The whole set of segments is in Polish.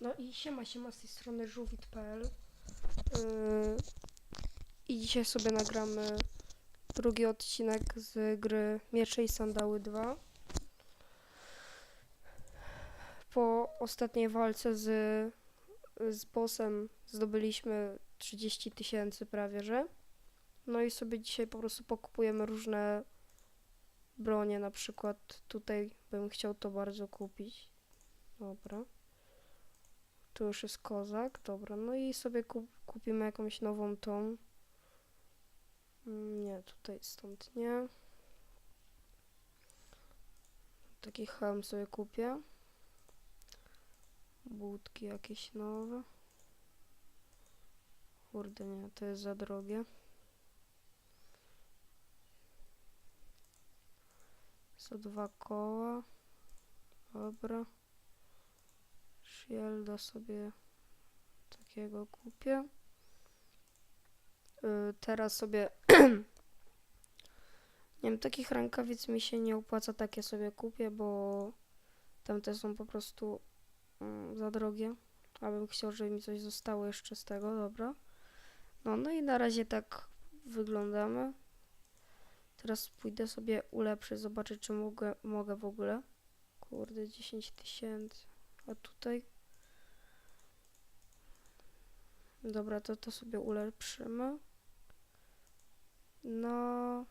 No i siema, siema z tej strony żółwit.pl yy, I dzisiaj sobie nagramy drugi odcinek z gry Miecze i Sandały 2 Po ostatniej walce z, z bossem zdobyliśmy 30 tysięcy prawie, że? No i sobie dzisiaj po prostu pokupujemy różne bronie, na przykład tutaj bym chciał to bardzo kupić. Dobra tu już jest kozak, dobra. No i sobie kup, kupimy jakąś nową tą. Mm, Nie, tutaj stąd nie. Taki hełm sobie kupię. Budki jakieś nowe. Kurde, nie, to jest za drogie. Za dwa koła. Dobra. Shielda sobie takiego kupię. Y, teraz sobie nie wiem, takich rękawic mi się nie opłaca, takie sobie kupię, bo tamte są po prostu mm, za drogie. Abym chciał, żeby mi coś zostało jeszcze z tego, dobra. No, no i na razie tak wyglądamy. Teraz pójdę sobie ulepszyć, zobaczyć, czy mogę, mogę w ogóle. Kurde, 10 tysięcy. A tutaj. Dobra, to to sobie ulepszymy. No.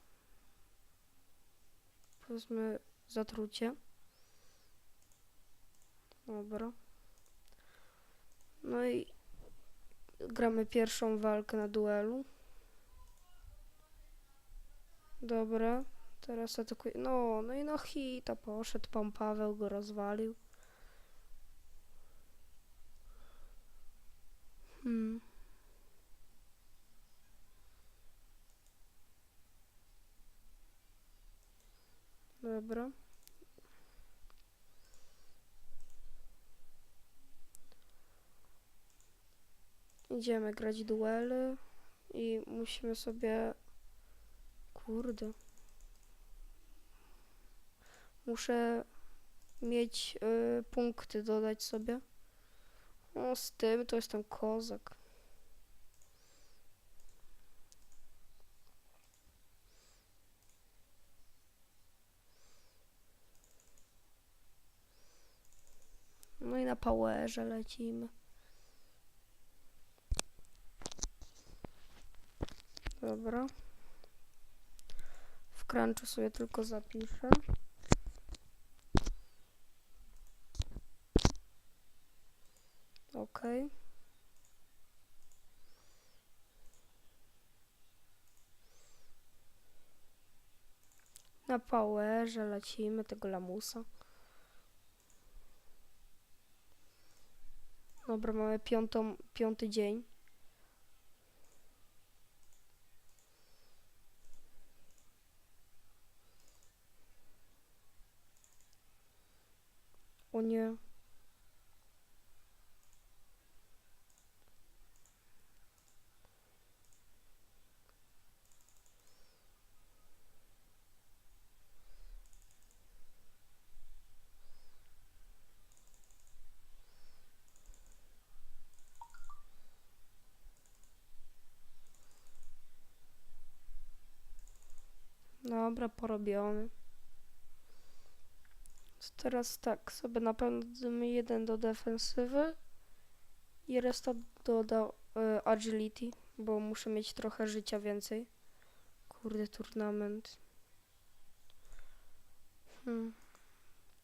Powiedzmy zatrucie. Dobra. No i gramy pierwszą walkę na duelu. Dobra. Teraz atakuje. No, no i no hita poszedł. Pan Paweł go rozwalił. Hmm. Dobra. Idziemy grać duely i musimy sobie... Kurde. Muszę mieć y, punkty dodać sobie. O, z tym to jestem kozak. No i na powerze lecimy. Dobra. W crunchu sobie tylko zapiszę. Okej. Na powerze lecimy tego lamusa. Dobra, mamy piątą, piąty dzień. O nie. Dobra, porobiony. Teraz tak, sobie na pewno damy jeden do defensywy i reszta doda y, agility, bo muszę mieć trochę życia więcej. Kurde, turnament. Hmm.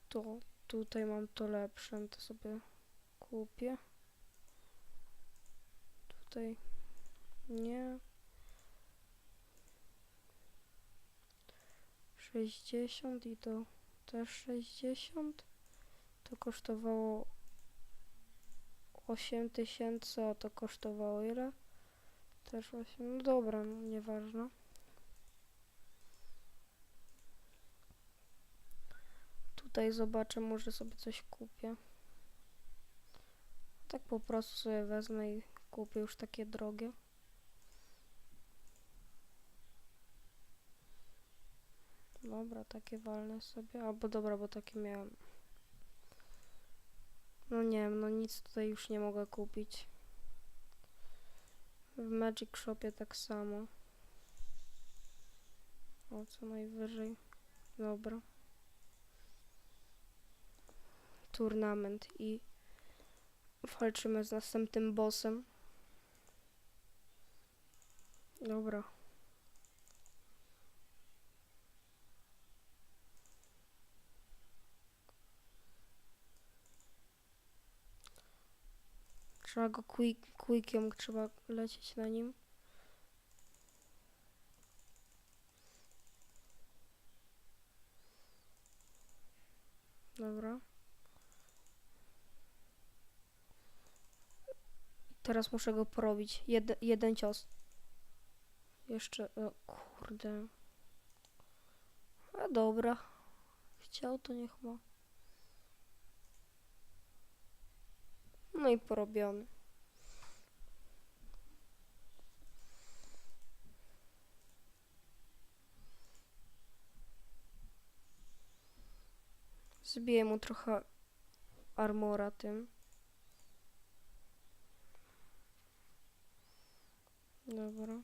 To tutaj mam to lepsze, to sobie kupię. Tutaj nie. 60 i to też 60. To kosztowało 8 tysięcy, a to kosztowało ile? Też 8. No dobra, no nieważne. Tutaj zobaczę, może sobie coś kupię. Tak po prostu sobie wezmę i kupię już takie drogie. Dobra, takie walne sobie. Albo dobra, bo takie miałem. No nie wiem, no nic tutaj już nie mogę kupić. W Magic Shopie tak samo. O, co najwyżej. Dobra. Turnament i walczymy z następnym bossem. Dobra. Trzeba go quick, quickiem, trzeba lecieć na nim. Dobra. Teraz muszę go porobić. Jed, jeden cios. Jeszcze, o kurde. A dobra. Chciał to niech ma. No i porobiony. Zbiję mu trochę armora tym. Dobra.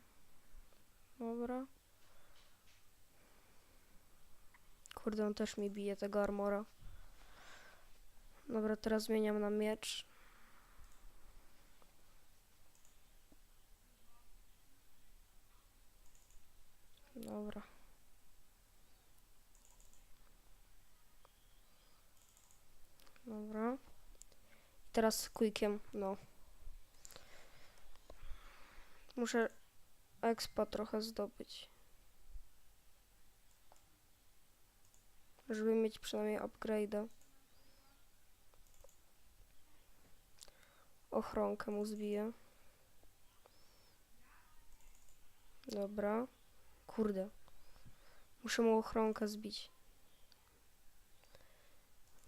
Dobra. Kurde, on też mi bije tego armora. Dobra, teraz zmieniam na miecz. Dobra. Dobra. Teraz quickiem, no. Muszę expa trochę zdobyć. Żeby mieć przynajmniej upgrade'a. Ochronkę mu zbiję. Dobra. Kurde. Muszę mu ochronkę zbić.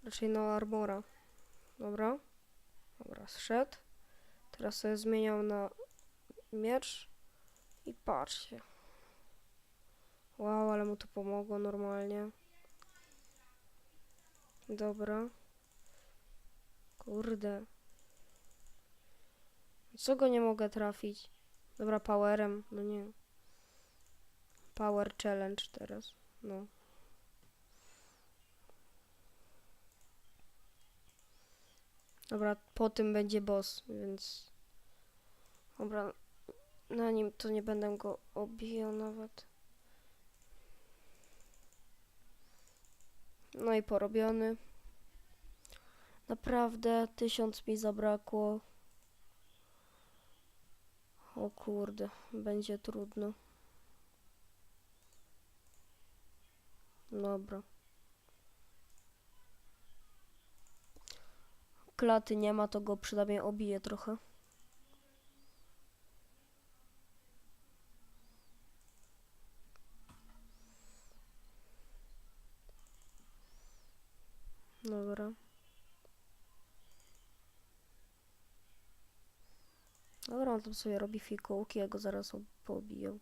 Raczej no armora. Dobra. Dobra, zszedł. Teraz sobie zmieniam na miecz. I patrzcie. Wow, ale mu to pomogło normalnie. Dobra. Kurde. Co go nie mogę trafić? Dobra, powerem. No nie. Power challenge teraz. No. Dobra, po tym będzie boss, więc... Dobra, na nim to nie będę go obijał nawet. No i porobiony. Naprawdę, tysiąc mi zabrakło. O kurde, będzie trudno. Dobra. Klaty nie ma, to go przynajmniej obije trochę. Dobra. Dobra, on tam sobie robi fikołki, ja go zaraz ob- pobiję.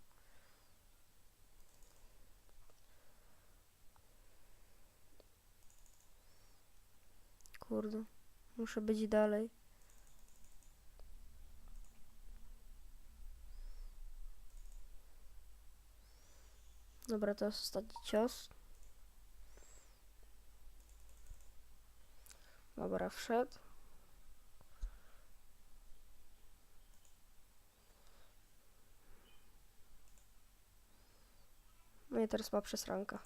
Kurde, muszę być dalej. Dobra, to jest ostatni cios. Dobra, wszedł. No i teraz ma przesranka.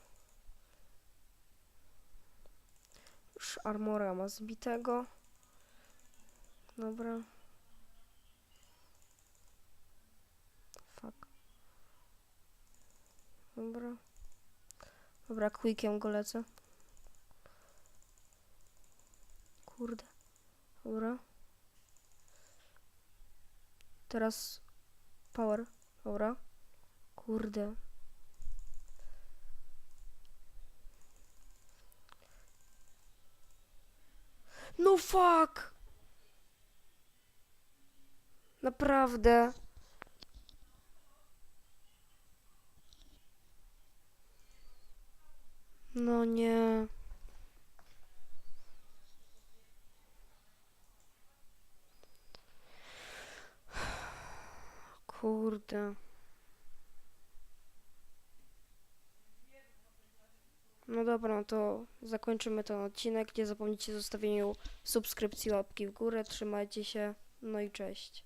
Już armora ma zbitego. Dobra. Fuck. Dobra. Dobra, quickiem go lecę. Kurde. Dobra. Teraz power. Dobra. Kurde. No fuck! Naprawdę. No nie. Kurde. Dobra, no to zakończymy ten odcinek. Nie zapomnijcie o zostawieniu subskrypcji, łapki w górę. Trzymajcie się. No i cześć.